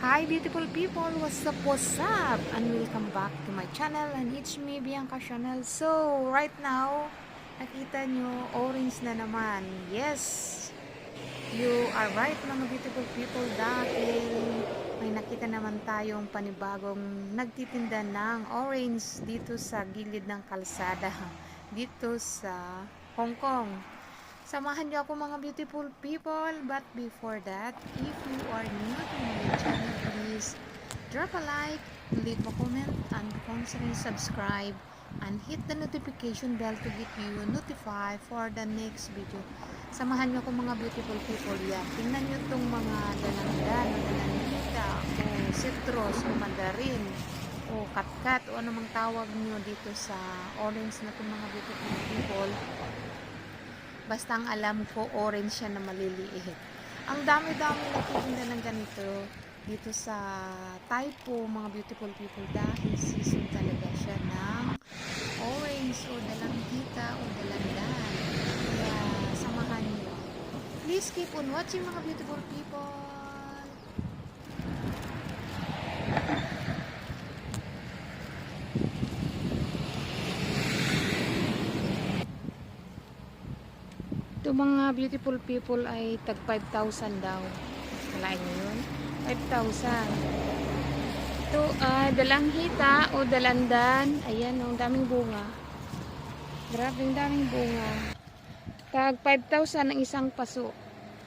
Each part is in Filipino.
Hi beautiful people, what's up, what's up? And welcome back to my channel and it's me, Bianca Chanel. So, right now, nakita nyo, orange na naman. Yes, you are right mga beautiful people dahil may nakita naman tayong panibagong nagtitinda ng orange dito sa gilid ng kalsada dito sa Hong Kong. Samahan niyo ako mga beautiful people. But before that, if you are new to my channel, please drop a like, leave a comment, and consider subscribe and hit the notification bell to get you notified for the next video. Samahan niyo ako mga beautiful people yan. Tingnan niyo itong mga dalandan, dalanita, o citrus, o mandarin, o katkat, o anumang tawag niyo dito sa orange na itong mga beautiful people. Basta ang alam ko, orange siya na maliliit. Ang dami-dami nagtitinda ng ganito dito sa Taipo, mga beautiful people, dahil season talaga siya ng orange o dalanghita o dalandan. Kaya samahan niyo. Please keep on watching mga beautiful people. Ito mga beautiful people ay tag 5,000 daw. Kalain nyo yun? 5,000. Ito ay dalanghita o dalandan. Ayan, ang daming bunga. Grabe, ang daming bunga. Tag 5,000 ang isang paso.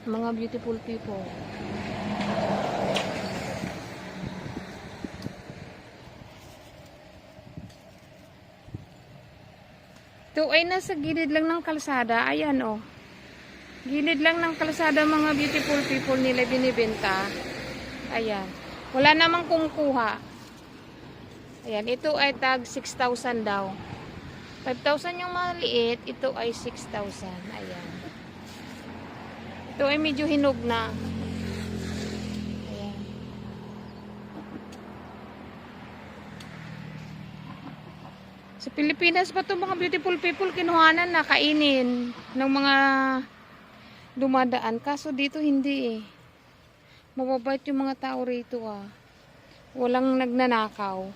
Mga beautiful people. Ito ay nasa gilid lang ng kalsada. Ayan, oh. Gilid lang ng kalsada mga beautiful people nila binibenta. Ayan. Wala namang kumukuha. Ayan. Ito ay tag 6,000 daw. 5,000 yung maliit. Ito ay 6,000. Ayan. Ito ay medyo hinog na. Ayan. Sa Pilipinas pa to mga beautiful people kinuhanan na kainin ng mga dumadaan. Kaso dito hindi eh. Mababait yung mga tao rito ah. Walang nagnanakaw.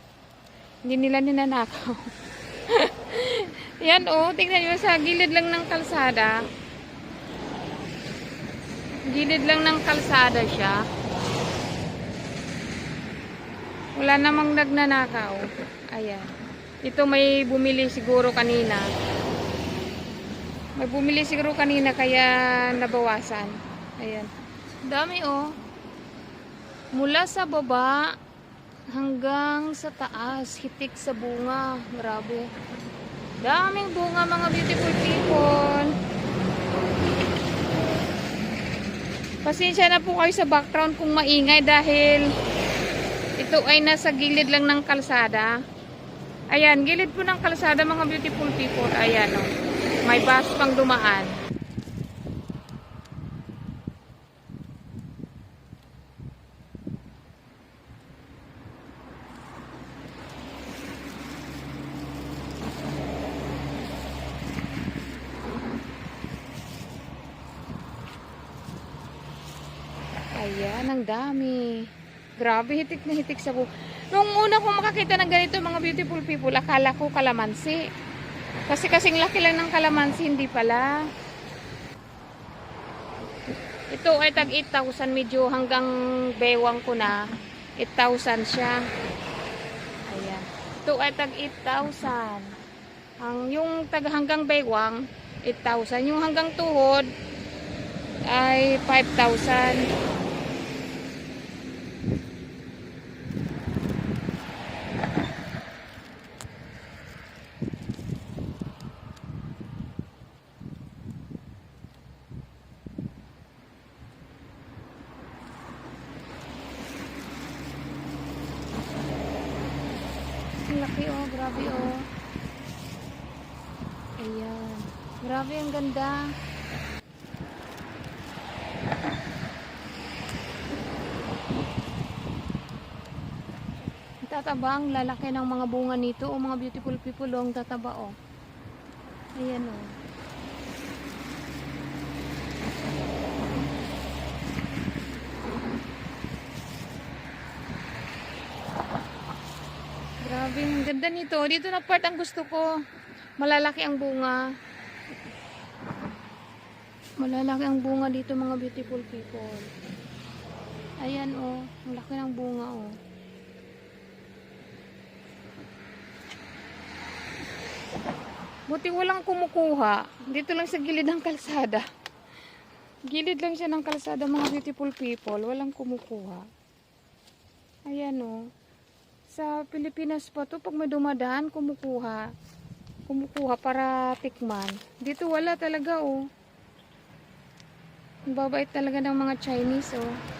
Hindi nila ninanakaw. Yan oh, tingnan nyo sa gilid lang ng kalsada. Gilid lang ng kalsada siya. Wala namang nagnanakaw. Ayan. Ito may bumili siguro kanina. May bumili siguro kanina kaya nabawasan. Ayan. Dami oh. Mula sa baba hanggang sa taas. Hitik sa bunga. Grabe. Daming bunga mga beautiful people. Pasensya na po kayo sa background kung maingay dahil ito ay nasa gilid lang ng kalsada. Ayan, gilid po ng kalsada mga beautiful people. Ayan oh. May bus pang dumaan. Ayan, ang dami. Grabe, hitik na hitik sa buho. Nung una kong makakita ng ganito mga beautiful people, akala ko kalamansi. Kasi kasing laki lang ng kalamansi, hindi pala. Ito ay tag 8,000 medyo hanggang bewang ko na. 8,000 siya. Ayan. Ito ay tag 8,000. Ang yung tag hanggang bewang 8,000. Yung hanggang tuhod ay 5,000. Ang laki oh, grabe oh. Ayan. Grabe ang ganda. Tataba ang lalaki ng mga bunga nito oh, mga beautiful people oh, ang tataba oh. Ayan oh. Ganda nito. Dito na part ang gusto ko. Malalaki ang bunga. Malalaki ang bunga dito mga beautiful people. Ayan oh. Ang laki ng bunga oh. Buti walang kumukuha. Dito lang sa gilid ng kalsada. Gilid lang siya ng kalsada mga beautiful people. Walang kumukuha. Ayan oh. Sa Pilipinas pa to pag may dumadaan kumukuha. Kumukuha para tikman. Dito wala talaga oh. Ang babait talaga ng mga Chinese oh.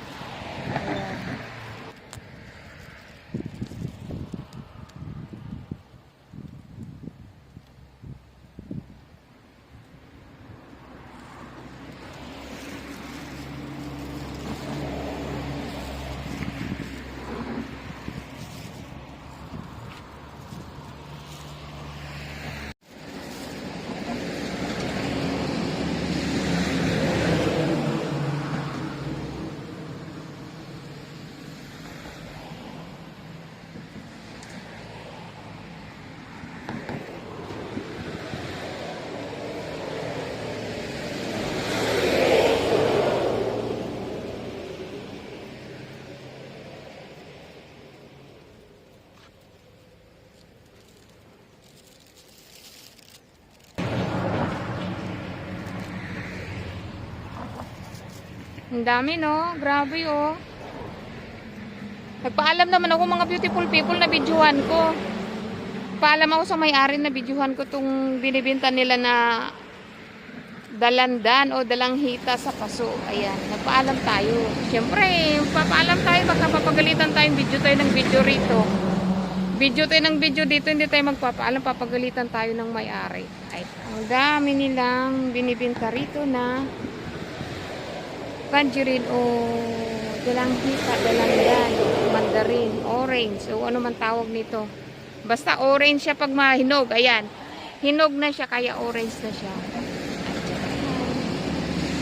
Ang dami no, grabe oh. Nagpaalam naman ako mga beautiful people na videohan ko. Paalam ako sa may-ari na videohan ko tong binibinta nila na dalandan o dalanghita sa paso. Ayan, nagpaalam tayo. Siyempre, papaalam tayo, baka papagalitan tayong video tayo ng video rito. Video tayo ng video dito, hindi tayo magpapaalam, papagalitan tayo ng may-ari. Ay, ang dami nilang binibinta rito na tangerine o dalanghita, dalandan, mandarin, orange, o ano man tawag nito. Basta orange siya pag mahinog. Ayan. Hinog na siya, kaya orange na siya.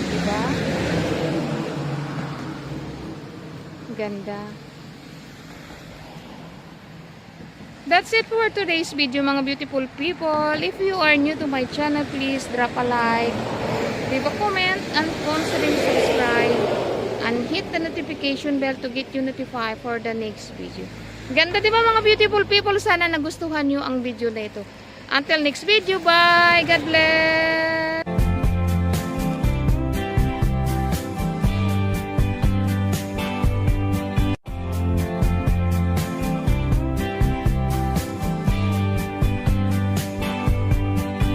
Diba? Ganda. That's it for today's video mga beautiful people. If you are new to my channel, please drop a like, leave a comment, and consider subscribe. And hit the notification bell to get you notified for the next video. Ganda di ba mga beautiful people? Sana nagustuhan nyo ang video na ito. Until next video, bye! God bless!